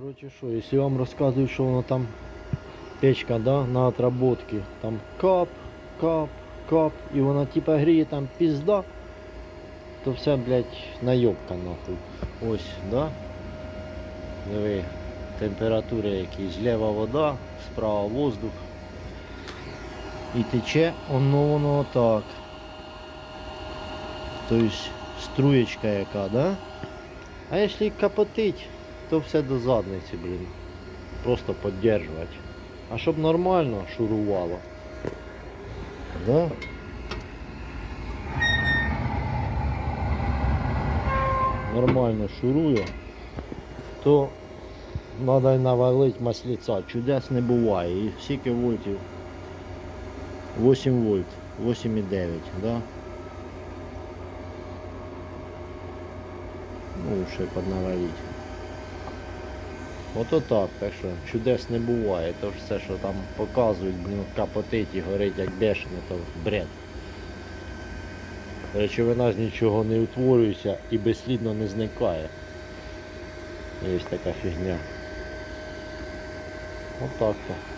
Короче, що, якщо вам розказую, що воно там печка, да, на отработки, там кап, кап, кап, і вона типа гріє там пізда, то все, блядь, найобка нахуй. Ось, да? Диви, температури якісь, зліва вода, справа воздух. І тече воно воно отак. Тобто струєчка яка, да? А якщо капотить, то все до задниці, блін. Просто підтримувати. А щоб нормально шурувало. Да? Нормально шурує, то треба й навалити масліця. Чудес не буває. І скільки вольтів? 8 вольт, 8,9, да? Ну, ще поднавалить. Ото так, так що чудес не буває. То все, що там показують, блін, капотить і горить як бешено, то бред. Речовина з нічого не утворюється і безслідно не зникає. Є така фігня. Отак то.